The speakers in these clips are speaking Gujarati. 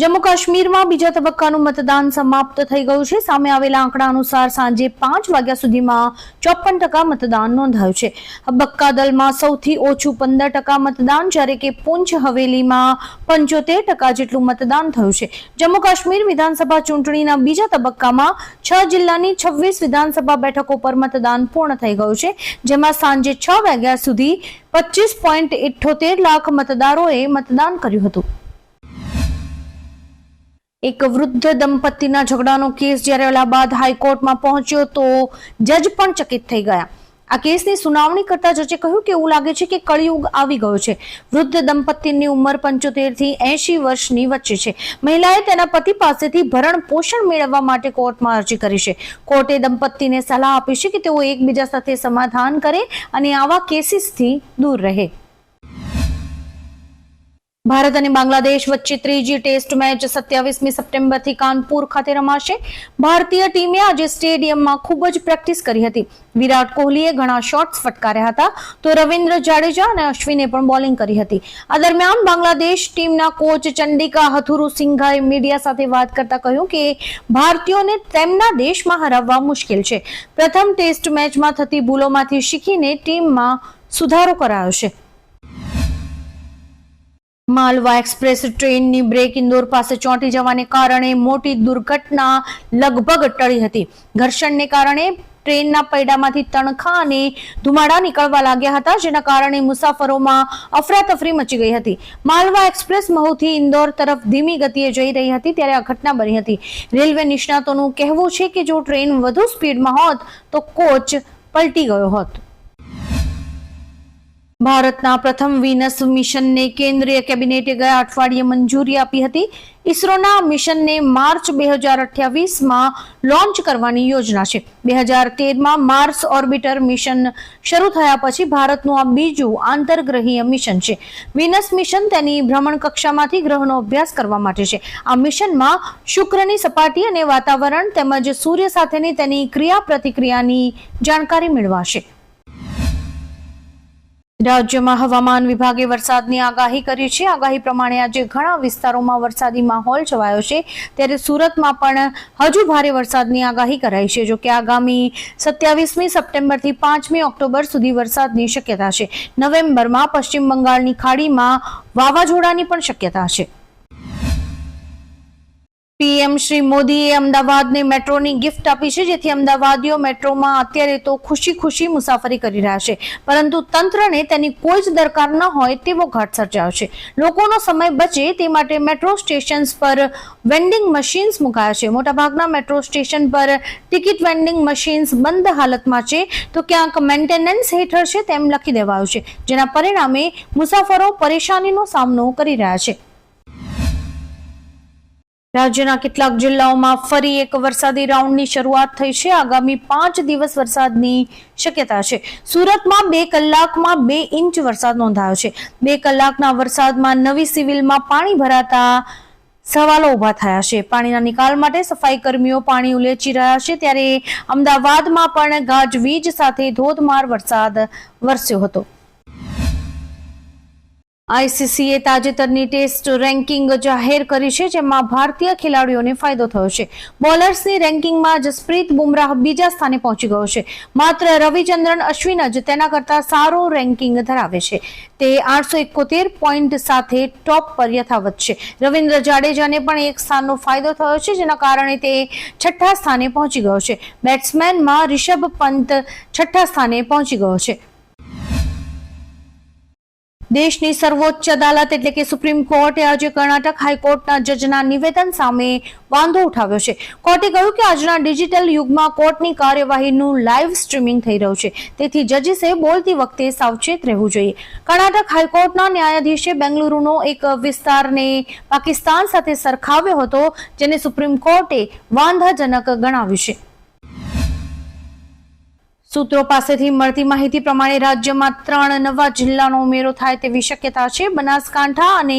જમ્મુ કાશ્મીરમાં બીજા તબક્કાનું મતદાન સમાપ્ત થઈ ગયું છે. સામે આવેલા આંકડા અનુસાર સાંજે પાંચ વાગ્યા સુધીમાં ચોપન ટકા મતદાન નોંધાયું છે. હબક્કા દલમાં સૌથી ઓછું પંદર ટકા મતદાન, જ્યારે કે પૂંછ હવેલીમાં પંચોતેર ટકા જેટલું મતદાન થયું છે. જમ્મુ કાશ્મીર વિધાનસભા ચૂંટણીના બીજા તબક્કામાં છ જિલ્લાની છવ્વીસ વિધાનસભા બેઠકો પર મતદાન પૂર્ણ થઈ ગયું છે. જેમાં સાંજે છ વાગ્યા સુધી પચીસ પોઈન્ટ લાખ મતદારોએ મતદાન કર્યું હતું. એક વૃદ્ધ દંપતીના ઝઘડાનો કેસ જ્યારે અલ્હાબાદ હાઈકોર્ટમાં પહોંચ્યો તો જજ પણ ચકિત થઈ ગયા. આ કેસની સુનાવણી કરતા જજે કહ્યું કે એવું લાગે છે કે કળિયુગ આવી ગયો છે. વૃદ્ધ દંપતીની ઉંમર પંચોતેરથી એસી વર્ષની વચ્ચે છે. મહિલાએ તેના પતિ પાસેથી ભરણ પોષણ મેળવવા માટે કોર્ટમાં અરજી કરી છે. કોર્ટે દંપતીને સલાહ આપી છે કે તેઓ એકબીજા સાથે સમાધાન કરે અને આવા કેસીસથી દૂર રહે. ભારત અને બાંગ્લાદેશ વચ્ચે ત્રીજી ટેસ્ટ મેચ સત્યાવીસમી સપ્ટેમ્બરથી કાનપુર ખાતે રમાશે. ભારતીય ટીમે આજે સ્ટેડિયમમાં ખૂબ જ પ્રેક્ટિસ કરી હતી. વિરાટ કોહલીએ ઘણા શોટ્સ ફટકાર્યા હતા. તો રવિન્દ્ર જાડેજા અને અશ્વિને પણ બોલિંગ કરી હતી. આ દરમિયાન બાંગ્લાદેશ ટીમના કોચ ચંડિકા હથુરુ સિંઘાએ મીડિયા સાથે વાત કરતા કહ્યું કે, ભારતીયોને તેમના દેશમાં હરાવવા મુશ્કેલ છે. પ્રથમ ટેસ્ટ મેચમાં થતી ભૂલોમાંથી શીખીને ટીમમાં સુધારો કરાયો છે. માલવા એક્સપ્રેસ ટ્રેનની બ્રેક ઇન્દોર પાસે ચોંટી જવાને કારણે મોટી દુર્ઘટના લગભગ ટળી હતી. ઘર્ષણને કારણે ટ્રેનના પૈડામાંથી તણખા અને ધુમાડા નીકળવા લાગ્યા હતા, જેના કારણે મુસાફરોમાં અફરાતફરી મચી ગઈ હતી. માલવા એક્સપ્રેસ મહુથી ઇન્દોર તરફ ધીમી ગતિએ જઈ રહી હતી, ત્યારે આ ઘટના બની હતી. રેલવે નિષ્ણાતોનું કહેવું છે કે જો ટ્રેન વધુ સ્પીડમાં હોત, તો કોચ પલટી ગયો હોત. ભારતના પ્રથમ વિનસ મિશનને કેન્દ્રીય કેબિનેટે ગયા અઠવાડિયે મંજૂરી આપી હતી. ઇસરોના મિશનને માર્ચ બે હજાર અઠ્યાવીસમાં લોન્ચ કરવાની યોજના છે. બે હજાર તેરમાં માર્સ ઓર્બિટર મિશન શરૂ થયા પછી ભારતનું આ બીજું આંતરગ્રહીય મિશન છે. વિનસ મિશન તેની ભ્રમણ કક્ષામાંથી ગ્રહનો અભ્યાસ કરવા માટે છે. આ મિશનમાં શુક્રની સપાટી અને વાતાવરણ તેમજ સૂર્ય સાથેની તેની ક્રિયા પ્રતિક્રિયાની જાણકારી મેળવાશે. રાજ્યમાં હવામાન વિભાગે વરસાદની આગાહી કરી છે. આગાહી પ્રમાણે આજે ઘણા વિસ્તારોમાં વરસાદી માહોલ છવાયો છે. ત્યારે સુરતમાં પણ હજુ ભારે વરસાદની આગાહી કરાઈ છે, જોકે આગામી સત્યાવીસમી સપ્ટેમ્બરથી પાંચમી ઓક્ટોબર સુધી વરસાદની શક્યતા છે. નવેમ્બરમાં પશ્ચિમ બંગાળની ખાડીમાં વાવાઝોડાની પણ શક્યતા છે. પીએમ શ્રી મોદીએ અમદાવાદને મેટ્રોની ગિફ્ટ આપી છે, જેથી અમદાવાદીઓ મેટ્રોમાં અત્યારે તો ખુશી ખુશી મુસાફરી કરી રહ્યા છે. પરંતુ તંત્રને તેની કોઈ જ દરકાર ન હોય તેવો ઘાટ સર્જાયો છે. લોકોનો સમય બચે તે માટે મેટ્રો સ્ટેશન્સ પર વેન્ડિંગ મશીન્સ મુકાયા છે. મોટાભાગના મેટ્રો સ્ટેશન પર ટિકિટ વેન્ડિંગ મશીન્સ બંધ હાલતમાં છે. તો ક્યાંક મેન્ટેનન્સ હેઠળ છે તેમ લખી દેવાયું છે, જેના પરિણામે મુસાફરો પરેશાનીનો સામનો કરી રહ્યા છે. રાજ્યના કેટલાક જિલ્લાઓમાં ફરી એક વરસાદી રાઉન્ડની શરૂઆત થઈ છે. આગામી પાંચ દિવસ વરસાદની શક્યતા છે. સુરતમાં બે કલાકમાં બે ઇંચ વરસાદ નોંધાયો છે. બે કલાકના વરસાદમાં નવી સિવિલમાં પાણી ભરાતા સવાલો ઊભા થયા છે. પાણીના નિકાલ માટે સફાઈ કર્મીઓ પાણી ઉલેચી રહ્યા છે. ત્યારે અમદાવાદમાં પણ ગાજવીજ સાથે ધોધમાર વરસાદ વરસ્યો હતો. આઈસીસીએ તાજેતરની ટેસ્ટ રેન્કિંગ જાહેર કરી છે, જેમાં ભારતીય ખેલાડીઓને ફાયદો થયો છે. બોલર્સની રેન્કિંગમાં જસપ્રીત બુમરાહ બીજા સ્થાને પહોંચી ગયો છે. માત્ર રવિચંદ્રન અશ્વિન જ તેના કરતા સારું રેન્કિંગ ધરાવે છે. તે આઠસો એકોતેર પોઈન્ટ સાથે ટોપ પર યથાવત છે. રવિન્દ્ર જાડેજાને પણ એક સ્થાનનો ફાયદો થયો છે, જેના કારણે તે છઠ્ઠા સ્થાને પહોંચી ગયો છે. બેટ્સમેનમાં રિષભ પંત છઠ્ઠા સ્થાને પહોંચી ગયો છે. દેશની સર્વોચ્ચ અદાલત એટલે કે સુપ્રીમ કોર્ટે આજે કર્ણાટક હાઈકોર્ટના જજના નિવેદન સામે વાંધો ઉઠાવ્યો છે. કોર્ટે કહ્યું કે આજના ડિજિટલ યુગમાં કોર્ટની કાર્યવાહીનું લાઈવ સ્ટ્રીમિંગ થઈ રહ્યું છે. તેથી જજીસે બોલતી વખતે સાવચેત રહેવું જોઈએ. કર્ણાટક હાઈકોર્ટના ન્યાયાધીશે બેંગલુરુનો એક વિસ્તારને પાકિસ્તાન સાથે સરખાવ્યો હતો, જેને સુપ્રીમ કોર્ટે વાંધાજનક ગણાવ્યું છે. સૂત્રો પાસેથી મળતી માહિતી પ્રમાણે રાજ્યમાં ત્રણ નવા જિલ્લાનો ઉમેરો થાય તેવી શક્યતા છે. બનાસકાંઠા અને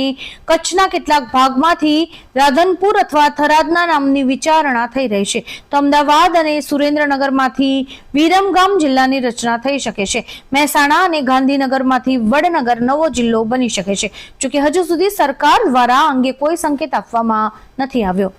કચ્છના કેટલાક ભાગમાંથી રાધનપુર અથવા થરાદના નામની વિચારણા થઈ રહી છે. તો અમદાવાદ અને સુરેન્દ્રનગરમાંથી વિરમગામ જિલ્લાની રચના થઈ શકે છે. મહેસાણા અને ગાંધીનગરમાંથી વડનગર નવો જિલ્લો બની શકે છે. જોકે હજુ સુધી સરકાર દ્વારા અંગે કોઈ સંકેત આપવામાં નથી આવ્યો.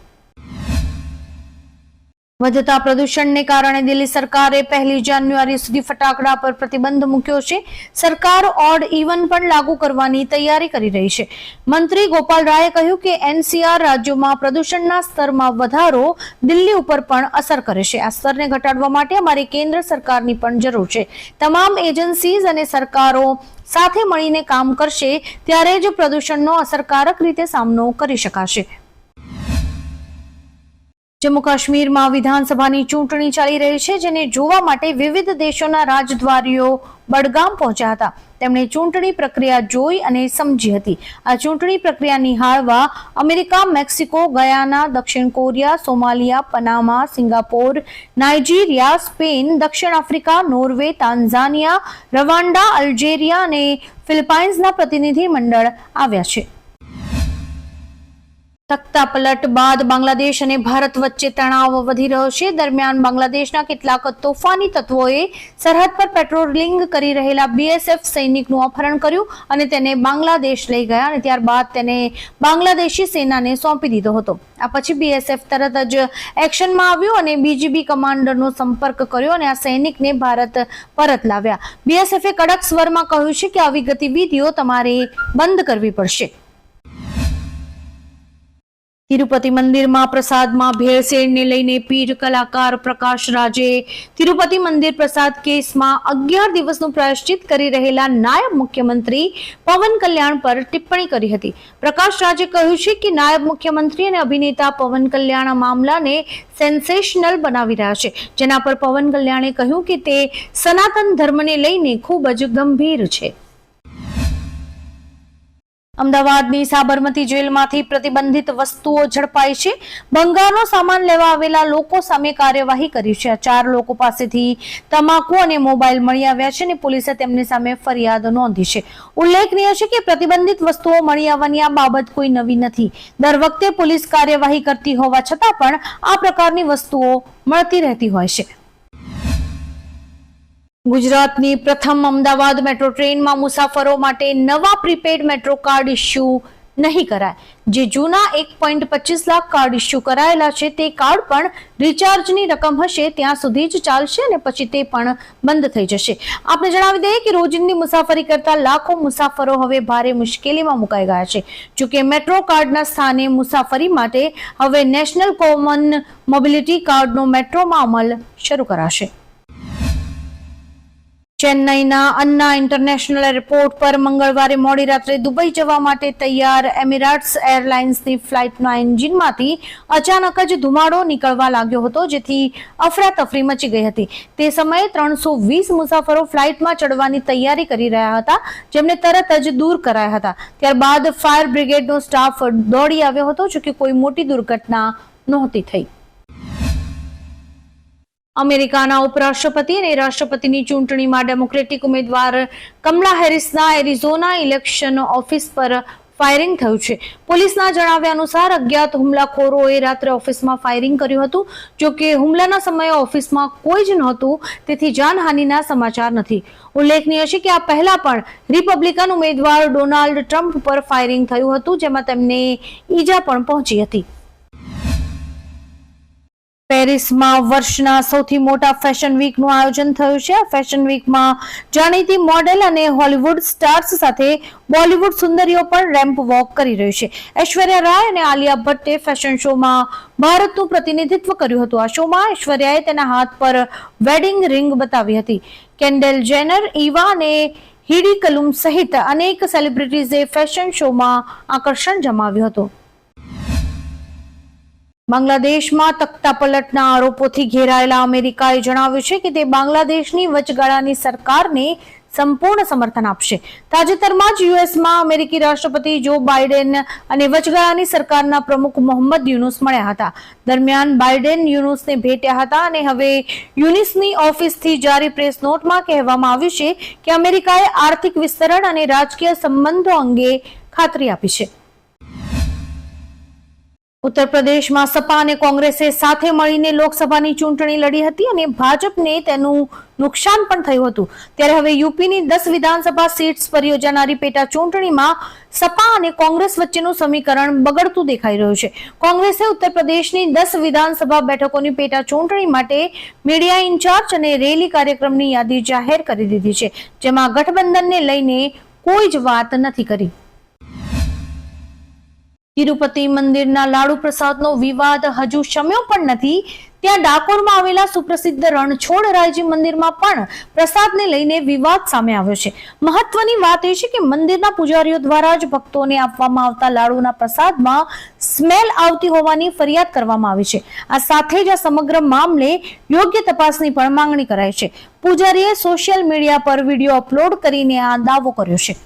વધતા પ્રદૂષણને કારણે દિલ્હી સરકારે પહેલી જાન્યુઆરી સુધી ફટાકડા પર પ્રતિબંધ મૂક્યો છે. સરકાર ઓડ ઇવન પણ લાગુ કરવાની તૈયારી કરી રહી છે. મંત્રી ગોપાલ રાયે કહ્યું કે એનસીઆર રાજ્યોમાં પ્રદૂષણના સ્તરમાં વધારો દિલ્હી ઉપર પણ અસર કરે છે. આ સ્તરને ઘટાડવા માટે અમારે કેન્દ્ર સરકારની પણ જરૂર છે. તમામ એજન્સીઝ અને સરકારો સાથે મળીને કામ કરશે ત્યારે જ પ્રદૂષણનો અસરકારક રીતે સામનો કરી શકાશે. જમ્મુ કાશ્મીરમાં વિધાનસભાની ચૂંટણી ચાલી રહી છે, જેને જોવા માટે વિવિધ દેશોના રાજદ્વારીઓ બડગામ પહોંચ્યા હતા. તેમણે ચૂંટણી પ્રક્રિયા જોઈ અને સમજી હતી. આ ચૂંટણી પ્રક્રિયા નિહાળવા અમેરિકા, મેક્સિકો, ગયાના, દક્ષિણ Korea, Somalia, Panama, Singapore, Nigeria, Spain, દક્ષિણ Africa, Norway Tanzania Rwanda Algeria અને ફિલિપાઇન્સના પ્રતિનિધિ મંડળ આવ્યા છે. તખ્તા બાદ બાંગ્લાદેશ અને ભારત વચ્ચે તણાવ વધી રહ્યો છે. દરમિયાન બાંગ્લાદેશના કેટલાક તોફાની તત્વોએ સરહદ પર પેટ્રોલિંગ કરી રહેલા બીએસએફ સૈનિકનું અપહરણ કર્યું અને તેને બાંગ્લાદેશ લઈ ગયા અને ત્યારબાદ તેને બાંગ્લાદેશી સેનાને સોંપી દીધો હતો. આ પછી બીએસએફ તરત જ એક્શનમાં આવ્યું અને બીજીબી કમાન્ડરનો સંપર્ક કર્યો અને આ સૈનિકને ભારત પરત લાવ્યા. બીએસએફે કડક સ્વરમાં કહ્યું છે કે આવી ગતિવિધિઓ તમારે બંધ કરવી પડશે. તિરુપતિ મંદિરમાં પ્રસાદમાં ભેળસેળને લઈને પીર કલાકાર પ્રકાશ રાજે તિરુપતિ મંદિર પ્રસાદ કેસમાં અગિયાર દિવસનું પ્રાયશ્ચિત કરી રહેલા નાયબ મુખ્યમંત્રી પવન કલ્યાણ પર ટિપ્પણી કરી હતી. પ્રકાશ રાજે કહ્યું છે કે નાયબ મુખ્યમંત્રી અને અભિનેતા પવન કલ્યાણ મામલાને સેન્સેશનલ બનાવી રહ્યા છે. જેના પર પવન કલ્યાણે કહ્યું કે તે સનાતન ધર્મને લઈને ખૂબ જ ગંભીર છે. અમદાવાદની સાબરમતી જેલમાંથી પ્રતિબંધિત વસ્તુઓ ઝડપાઈ છે. બંગાળનો સામાન લેવા આવેલા લોકો સામે કાર્યવાહી કરી છે. ચાર લોકો પાસેથી તમાકુ અને મોબાઈલ મળી આવ્યા છે અને પોલીસે તેમની સામે ફરિયાદ નોંધી છે. ઉલ્લેખનીય છે કે પ્રતિબંધિત વસ્તુઓ મળી આવવાની આ બાબત કોઈ નવી નથી. દર વખતે પોલીસ કાર્યવાહી કરતી હોવા છતાં પણ આ પ્રકારની વસ્તુઓ મળતી રહેતી હોય છે. ગુજરાતની પ્રથમ અમદાવાદ મેટ્રો ટ્રેનમાં મુસાફરો માટે નવા પ્રીપેડ મેટ્રો કાર્ડ ઇસ્યુ નહીં કરાય. જે જૂના એક પોઈન્ટ પચીસ લાખ કાર્ડ ઇસ્યુ કરાયેલા છે, તે કાર્ડ પણ રિચાર્જની રકમ હશે, ત્યાં સુધી જ ચાલશે અને પછી તે પણ બંધ થઈ જશે. આપણે જણાવી દઈએ કે રોજિંદી મુસાફરી કરતા લાખો મુસાફરો હવે ભારે મુશ્કેલીમાં મુકાઈ ગયા છે. જોકે મેટ્રો કાર્ડના સ્થાને મુસાફરી માટે હવે નેશનલ કોમન મોબિલિટી કાર્ડનો મેટ્રોમાં અમલ શરૂ કરાશે. ચેન્નઈના અન્ના ઇન્ટરનેશનલ એરપોર્ટ પર મંગળવારે મોડી રાત્રે દુબઈ જવા માટે તૈયાર એમિરાટ્સ એરલાઇન્સની ફ્લાઇટના એન્જિનમાંથી અચાનક જ ધુમાડો નીકળવા લાગ્યો હતો, જેથી અફરાતફરી મચી ગઈ હતી. તે સમયે ત્રણસો વીસ મુસાફરો ફ્લાઇટમાં ચડવાની તૈયારી કરી રહ્યા હતા, જેમને તરત જ દૂર કરાયા હતા. ત્યારબાદ ફાયર બ્રિગેડનો સ્ટાફ દોડી આવ્યો હતો, જોકે કોઈ મોટી દુર્ઘટના નહોતી થઈ. અમેરિકાના ઉપરાષ્ટ્રપતિ અને રાષ્ટ્રપતિની ચૂંટણીમાં ડેમોક્રેટિક ઉમેદવાર કમલા હેરિસના એરિઝોના ઇલેક્શન ઓફિસ પર ફાયરિંગ થયું છે. પોલીસના જણાવ્યા અનુસાર અજ્ઞાત હુમલાખોરોએ રાત્રે ઓફિસમાં ફાયરિંગ કર્યું હતું. જો કે હુમલાના સમયે ઓફિસમાં કોઈ જ નહોતું, તેથી જાનહાનિના સમાચાર નથી. ઉલ્લેખનીય છે કે આ પહેલા પણ રિપબ્લિકન ઉમેદવાર ડોનાલ્ડ ટ્રમ્પ પર ફાયરિંગ થયું હતું, જેમાં તેમને ઈજા પણ પહોંચી હતી. પેરિસમાં વર્ષના સૌથી મોટા ફેશન વીકનું આયોજન થયું છે. ફેશન વીકમાં જાણીતી મોડેલ અને હોલિવૂડ સ્ટાર્સ સાથે બોલિવૂડ સુંદરીઓ પણ રેમ્પ વોક કરી રહી છે. ઐશ્વર્યા રાય અને આલિયા ભટ્ટે ફેશન શોમાં ભારતનું પ્રતિનિધિત્વ કર્યું હતું. આ શોમાં ઐશ્વર્યાએ તેના હાથ પર વેડિંગ રિંગ બતાવી હતી. કેન્ડલ જેનર, ઈવા અને હિડી કલુમ સહિત અનેક સેલિબ્રિટીઝે ફેશન શોમાં આકર્ષણ જમાવ્યું હતું. બાંગ્લાદેશમાં તખ્તા પલટના આરોપોથી ઘેરાયેલા અમેરિકાએ જણાવ્યું છે કે તે બાંગ્લાદેશની વચગાળાની સરકારને સંપૂર્ણ સમર્થન આપશે. તાજેતરમાં જ યુએસમાં અમેરિકી રાષ્ટ્રપતિ જો બાઇડેન અને વચગાળાની સરકારના પ્રમુખ મોહમ્મદ યુનુસ મળ્યા હતા. દરમિયાન બાઇડેન યુનુસને ભેટ્યા હતા અને હવે યુનિસની ઓફિસથી જારી પ્રેસ નોટમાં કહેવામાં આવ્યું છે કે અમેરિકાએ આર્થિક વિસ્તરણ અને રાજકીય સંબંધો અંગે ખાતરી આપી છે. ઉત્તર પ્રદેશમાં સપા અને કોંગ્રેસે સાથે મળીને લોકસભાની ચૂંટણી લડી હતી અને ભાજપને તેનું નુકસાન પણ થયું હતું. ત્યારે હવે યુપીની દસ વિધાનસભા સીટ્સ પર યોજાનારી પેટા ચૂંટણીમાં સપા અને કોંગ્રેસ વચ્ચેનું સમીકરણ બગડતું દેખાઈ રહ્યું છે. કોંગ્રેસે ઉત્તર પ્રદેશની દસ વિધાનસભા બેઠકોની પેટા ચૂંટણી માટે મીડિયા ઇન્ચાર્જ અને રેલી કાર્યક્રમની યાદી જાહેર કરી દીધી છે, જેમાં ગઠબંધનને લઈને કોઈ જ વાત નથી કરી. તિરુપતિ મંદિરના લાડુ પ્રસાદનો વિવાદ હજુ શમ્યો પણ નથી. ત્યાં ડાકોરમાં આવેલા સુપ્રસિદ્ધ રણછોડરાયજી મંદિરમાં પણ પ્રસાદને લઈને વિવાદ સામે આવ્યો છે. મહત્વની વાત એ છે કે મંદિરના પૂજારીઓ દ્વારા જ ભક્તોને આપવામાં આવતા લાડુના પ્રસાદમાં સ્મેલ આવતી હોવાની ફરિયાદ કરવામાં આવી છે. આ સાથે જ આ સમગ્ર મામલે યોગ્ય તપાસની પણ માંગણી કરાઈ છે. પૂજારીએ સોશિયલ મીડિયા પર વીડિયો અપલોડ કરીને આ દાવો કર્યો છે.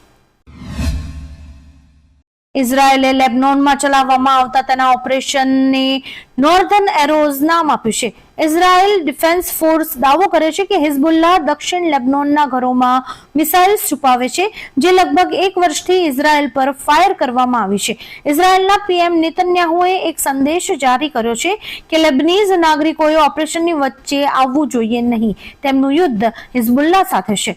ઇઝરાયેલે લેબનોનમાં ચલાવવામાં આવતા તેના ઓપરેશનને નોર્ધન એરોઝ નામ આપ્યું છે. ઇઝરાયેલ ડિફેન્સ ફોર્સ દાવો કરે છે કે હિઝબુલ્લા દક્ષિણ લેબનોનના ઘરોમાં મિસાઇલ્સ છુપાવે છે, જે લગભગ એક વર્ષથી ઇઝરાયેલ પર ફાયર કરવામાં આવી છે. ઇઝરાયેલના પીએમ નેતન્યાહુએ એક સંદેશ જારી કર્યો છે કે લેબનીઝ નાગરિકોએ ઓપરેશનની વચ્ચે આવવું જોઈએ નહીં. તેમનું યુદ્ધ હિઝબુલ્લા સાથે છે.